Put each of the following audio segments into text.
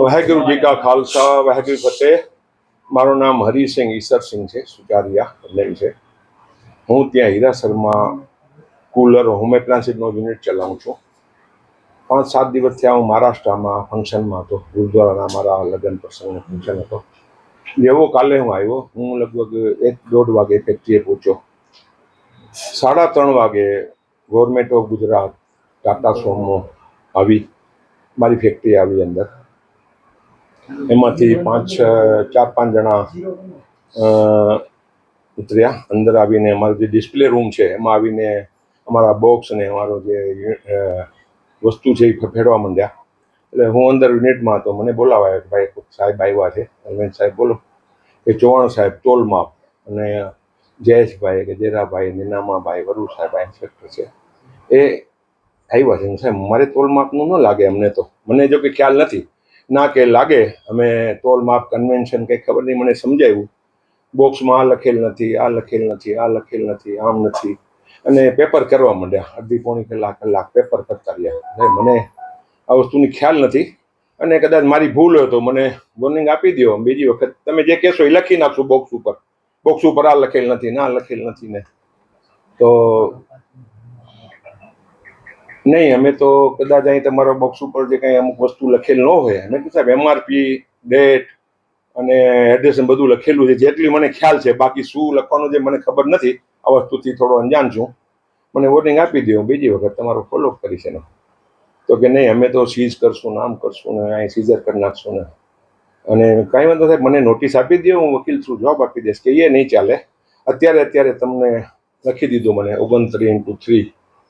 વાહેગુરુ જી કા ખાલસા, વાહેગુરુ ફતેહ. મારું નામ હરિસિંહ ઈસરસિંહ છે, સુચારિયા નેમ છે. હું ત્યાં હીરાસરમાં કુલર હોમ એપ્લાયન્સીસનો યુનિટ ચલાવું છું. પાંચ સાત દિવસ થયા હું મહારાષ્ટ્રમાં ફંક્શનમાં હતો, ગુરુદ્વારાના મારા લગ્ન પ્રસંગનો ફંક્શન હતો. જેવો કાલે હું આવ્યો, હું લગભગ એક દોઢ વાગે ફેક્ટરીએ પહોંચ્યો. સાડા ત્રણ વાગે government of Gujarat Tata sumo આવી, મારી ફેક્ટરી આવી અંદર. એમાંથી પાંચ ચાર, પાંચ જણા ઉતર્યા. અંદર આવીને અમારો જે ડિસ્પ્લે રૂમ છે, એમાં આવીને અમારા બોક્સ ને અમારો જે વસ્તુ છે એ ફેરવા માંડ્યા. એટલે હું અંદર યુનિટમાં હતો. મને બોલાવાય કે ભાઈ સાહેબ આવ્યા છે. અરવિંદ સાહેબ, બોલો. એ ચૌહાણ સાહેબ તોલ માપ અને જયેશભાઈ જેરાભાઈ, નીનામાભાઈ વરુ સાહેબ, આ ઇન્સ્પેક્ટર છે. એ આવ્યા છે. સાહેબ, મારે તોલ માપનું ન લાગે અમને તો. મને જો કે ખ્યાલ નથી. ના કે લાગે, અમે તોલ માપ કન્વેન્શન કંઈ ખબર નહીં, મને સમજાવ્યું બોક્સમાં આ લખેલ નથી, આ લખેલ નથી, આ લખેલ નથી, આમ નથી. અને પેપર કરવા માંડ્યા, અડધી પોણી કલાક કલાક પેપર કરતા રહ્યા. એટલે મને આ વસ્તુની ખ્યાલ નથી. અને કદાચ મારી ભૂલ હોય તો મને વોર્નિંગ આપી દો બીજી વખત તમે જે કહેશો એ લખી નાખશું બોક્સ ઉપર. બોક્સ ઉપર આ લખેલ નથી ના લખેલ નથી ને. તો નહીં, અમે તો કદાચ અહીં તમારા બોક્સ ઉપર જે કંઈ અમુક વસ્તુ લખેલ ન હોય. મેં કીધું સાહેબ એમઆરપી ડેટ અને એડ્રેસ બધું લખેલું છે. જેટલી મને ખ્યાલ છે, બાકી શું લખવાનું છે મને ખબર નથી. આ વસ્તુથી થોડો અંજાન છું. મને વોર્નિંગ આપી દો બીજી વખત તમારો ફોલોઅપ કરીશ એનો. તો કે નહીં, અમે તો સીઝ કરશું, નામ કરશું ને અહીં સીઝર કરી નાખશું ને. અને કાંઈ વાંધો સાહેબ, મને નોટિસ આપી દો હું વકીલ છું જવાબ આપી દઈશ. કે એ નહીં ચાલે. અત્યારે અત્યારે તમને લખી દીધું મને ઓગણત્રીસ ઇન્ટુ થ્રી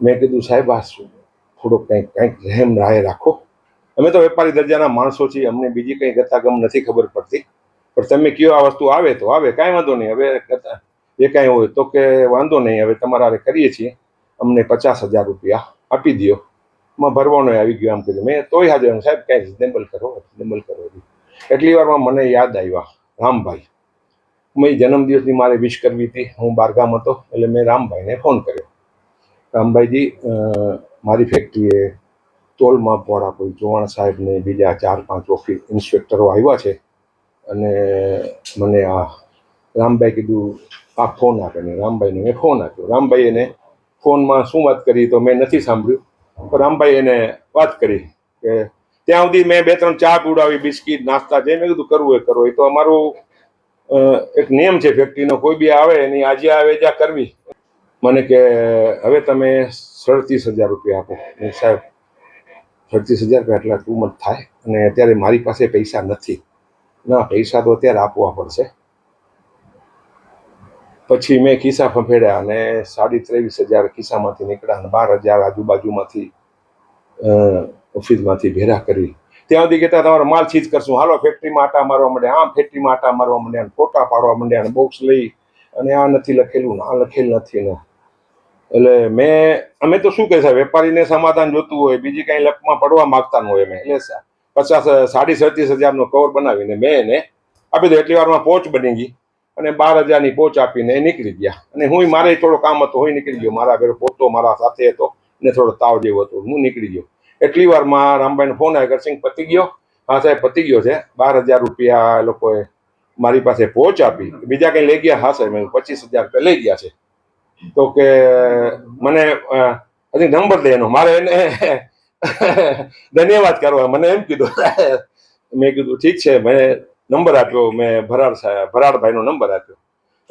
મેં કીધું, સાહેબ, આ શું? થોડોક કંઈક કંઈક રહેમ રાહે રાખો. અમે તો વેપારી દરજાના માણસો છીએ, અમને બીજી કંઈ ગતાગમ નથી ખબર પડતી. પણ તમે કયો આ વસ્તુ આવે તો આવે, કાંઈ વાંધો નહીં. હવે એ કાંઈ હોય તો કે વાંધો નહીં. હવે તમારા કરીએ છીએ. અમને પચાસ હજાર રૂપિયા આપી દો માં ભરવાનો આવી ગયો આમ કીધું મેં તોય હાજર સાહેબ, કાંઈ રિઝનેબલ કરો રિઝનેબલ કરો. એટલી વારમાં મને યાદ આવ્યા, રામભાઈ. મેં જન્મદિવસની મારે વિશ કરવી હતી. હું બારગામ હતો, એટલે મેં રામભાઈને ફોન કર્યો. રામભાઈજી મારી ફેક્ટરીએ તોલ માપવાળા કોઈ ચૌહાણ સાહેબ ને બીજા ચાર પાંચ ઓફિસ ઇન્સ્પેક્ટરો આવ્યા છે અને મને આ રામભાઈ કીધું, આ ફોન આપે ને. રામભાઈને મેં ફોન આપ્યો. રામભાઈ એને ફોનમાં શું વાત કરી તો મેં નથી સાંભળ્યું. તો રામભાઈ એને વાત કરી કે ત્યાં સુધી મેં બે ત્રણ ચા પીવડાવી, બિસ્કીટ, નાસ્તા જે મેં કીધું કરવું એ કરવું એ તો અમારું એક નિયમ છે ફેક્ટરીનો. કોઈ બી આવે એની આજે આવે, જ્યાં કરવી. મને કે, હવે તમે સડત્રીસ હજાર રૂપિયા આપો. સાહેબ, સડત્રીસ હજાર રૂપિયા એટલા મચ થાય અને અત્યારે મારી પાસે પૈસા નથી. ના, પૈસા તો અત્યારે આપવા પડશે. પછી મેં ખિસ્સા ફંફેડ્યા અને સાડી ત્રેવીસ હજાર ખિસ્સામાંથી નીકળ્યા અને બાર હજાર આજુબાજુમાંથી ઓફિસમાંથી ભેરા કરી. ત્યાં સુધી કહેતા, તમારો માલ ચીજ કરશું. હાલો, ફેક્ટરીમાં આટા મારવા માંડ્યા. આમ ફેક્ટરીમાં આટા મારવા માંડ્યા ફોટા પાડવા માંડ્યા બોક્સ લઈ અને આ નથી લખેલું આ લખેલ નથી ને. એટલે મેં, અમે તો શું કહે છે વેપારીને સમાધાન જોતું હોય, બીજી કાંઈ લપમાં પડવા માંગતા ન હોય અમે. એટલે પચાસ, સાડી સડત્રીસ હજારનો કવર બનાવીને મેં એને આપી દો એટલી વારમાં પોચ બની ગઈ. અને બાર હજારની પોચ આપીને નીકળી ગયા. અને હું મારે થોડો કામ હતો હું નીકળી ગયો. મારા ઘરે પોતો મારા સાથે હતો ને થોડો તાવ જેવો હતો. હું નીકળી ગયો. એટલી વારમાં રામભાઈનો ફોન આવ્યો સિંહ પતી ગયો. હા સાહેબ, પતી ગયો છે. બાર હજાર રૂપિયા એ લોકોએ મારી પાસે પહોંચ આપી. બીજા કંઈ લઈ ગયા? હા સાહેબ, પચીસ હજાર રૂપિયા લઈ ગયા છે. તો કે, મને હજી નંબર દે મારે એને ધન્યવાદ કરવા. મને એમ કીધું, મેં કીધું, ઠીક છે, મેં નંબર આપ્યો, મેં ભરાડ ભરાડભાઈનો નંબર આપ્યો.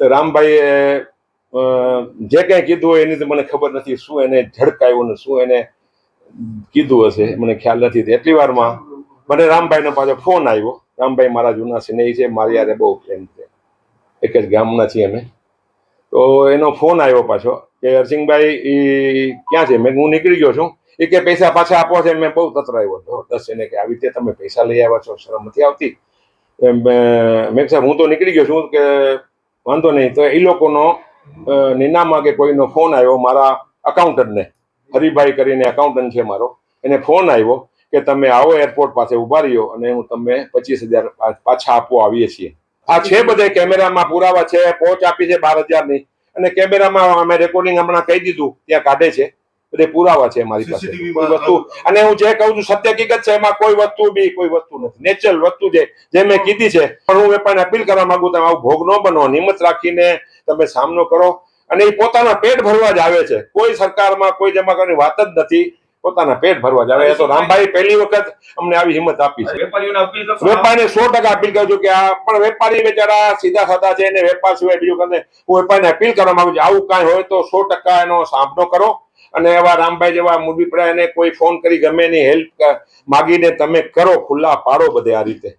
તો રામભાઈએ જે કંઈ કીધું હોય એની મને ખબર નથી શું એને ઝડકાયું ને શું એને કીધું હશે. મને ખ્યાલ નથી. એટલી વારમાં મને રામભાઈનો પાછો ફોન આવ્યો. રામભાઈ મારા જૂના સ્નેહી છે, મારી યારે બહુ પ્રેમ છે. એક જ ગામના છીએ અમે. તો એનો ફોન આવ્યો પાછો કે હરસિંહભાઈ એ ક્યાં છે? મેં હું નીકળી ગયો છું. એ કે પૈસા પાછા આપો છે. મેં બહુ તતરાયો દસ એને કે આવી રીતે તમે પૈસા લઈ આવ્યા છો. શરમ નથી આવતી. મેં સાહેબ, હું તો નીકળી ગયો છું કે વાંધો નહીં. તો એ લોકોનો નિનામાં કે કોઈનો ફોન આવ્યો મારા અકાઉન્ટન્ટને હરિભાઈ કરીને અકાઉન્ટન્ટ છે મારો. એને ફોન આવ્યો કે તમે આવો એરપોર્ટ પાસે ઊભા રહ્યો અને હું તમને પચીસ હજાર પાછા આપવા આવીએ છીએ. આ છે બધે કેમેરામાં પુરાવા છે પહોંચ આપી છે બાર હજારની અને કેમેરામાં અમે રેકોર્ડિંગ હમણાં કહી દીધું ત્યાં કાઢે છે. બધે પુરાવા છે મારી પાસે. વસ્તુ. અને હું જે કહું છું સત્ય હકીકત છે એમાં કોઈ વસ્તુ બી કોઈ વસ્તુ નથી. નેચરલ વસ્તુ છે જે મેં કીધી છે. પણ હું વેપારને અપીલ કરવા માંગુ તમે આવું ભોગ ન બનો નિમત રાખીને તમે સામનો કરો. અને એ પોતાના પેટ ભરવા જ આવે છે. કોઈ સરકારમાં કોઈ જમા કરવાની વાત જ નથી. પોતાના પેટ ભરવા જાવે તો રામભાઈ પહેલી વખત અમને આવી હિંમત આપી છે. વેપારીને સો ટકા અપીલ કરું છું કે આ પણ વેપારી બેચારા સીધા સાધા છે એને વેપાર સિવાય બીજું કંઈ હું વેપારીને અપીલ કરવા માંગુ છું આવું કાંઈ હોય તો સો ટકા એનો સામનો કરો. અને એવા રામભાઈ જેવા મુરબી પડ્યા એને કોઈ ફોન કરી ગમે એની હેલ્પ માગીને તમે કરો ખુલ્લા પાડો બધે આ રીતે.